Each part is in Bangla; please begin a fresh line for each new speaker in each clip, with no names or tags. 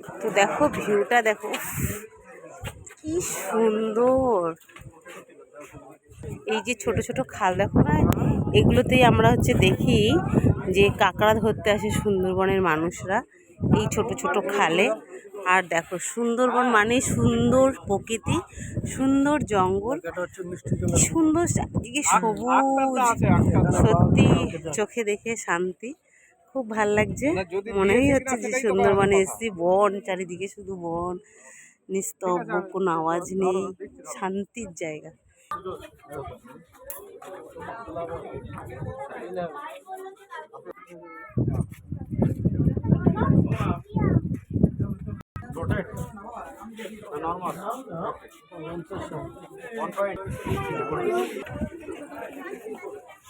তো দেখো, ভিউটা দেখো। কি সুন্দর। এই যে ছোট ছোট খাল দেখো না, এগুলোতেই আমরা হচ্ছে দেখি যে কাঁকড়া ধরতে আসে সুন্দরবনের মানুষরা এই ছোট ছোট খালে। আর দেখো, সুন্দরবন মানে সুন্দর প্রকৃতি, সুন্দর জঙ্গল সুন্দর সবুজ, সত্যি চোখে দেখে শান্তি। খুব ভালো লাগছে। মনেই হচ্ছে যে সুন্দরবনে এসেছি বন চারিদিকে শুধু বন নিস্তব্ধ কোনো আওয়াজ নেই শান্তির জায়গা।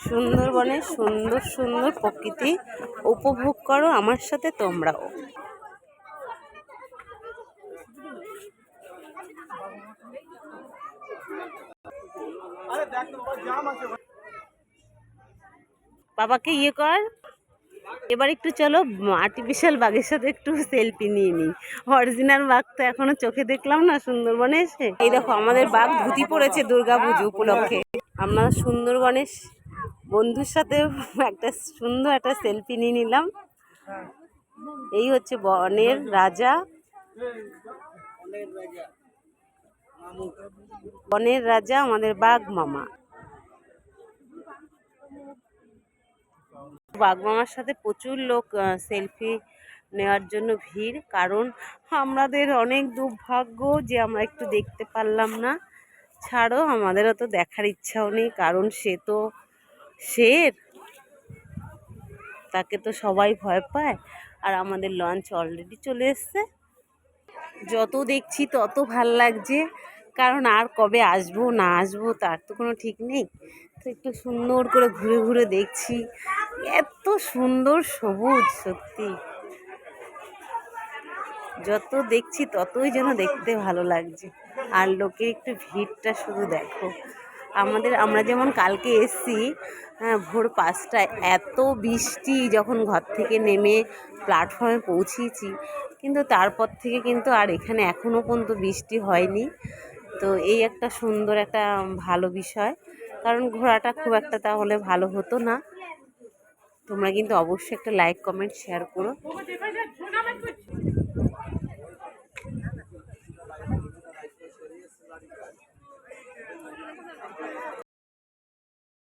সুন্দরবনের সুন্দর সুন্দর প্রকৃতি উপভোগ করো আমার সাথে তোমরাও। বাবাকে ইয়ে কর। এবার একটু চলো আর্টিফিশিয়াল বাঘের সাথে একটু সেলফি নিয়ে নিই। অরিজিনাল বাঘ তো এখনও চোখে দেখলাম না, সুন্দরবনে এসে। এই দেখো, আমাদের বাঘ ধুতি পড়েছে দুর্গা পুজো উপলক্ষে। আমরা সুন্দরবনে বন্ধুর সাথে একটা সুন্দর একটা সেলফি নিয়ে নিলাম। এই হচ্ছে বনের রাজা। বনের রাজা, আমাদের বাঘ মামা। বাঘ মামার সাথে প্রচুর লোক সেলফি নেওয়ার জন্য ভিড়। কারণ আমাদের অনেক দুর্ভাগ্য যে আমরা একটু দেখতে পারলাম না। ছাড়ো, আমাদেরও তো দেখার ইচ্ছাও নেই, কারণ সে তো শের তাকে তো সবাই ভয় পায়। আর আমাদের লঞ্চ অলরেডি চলে এসছে। যত দেখছি তত ভালো লাগছে। কারণ আর কবে আসব, না আসব, তার তো কোনো ঠিক নেই। তো একটু সুন্দর করে ঘুরে ঘুরে দেখছি। এত সুন্দর সবুজ, সত্যি। যত দেখছি ততই যেন দেখতে ভালো লাগছে। আর লোকের একটু ভিড়টা শুধু দেখো। আমাদের, আমরা যেমন কালকে এসছি হ্যাঁ ভোর পাঁচটায় এত বৃষ্টি যখন ঘর থেকে নেমে প্ল্যাটফর্মে পৌঁছিয়েছি কিন্তু তারপর থেকে কিন্তু আর এখানে এখনও পর্যন্ত বৃষ্টি হয়নি। তো এই একটা সুন্দর, একটা ভালো বিষয়। কারণ ঘোরাটা খুব একটা তাহলে ভালো হতো না। তোমরা কিন্তু অবশ্যই একটা লাইক কমেন্ট শেয়ার করো।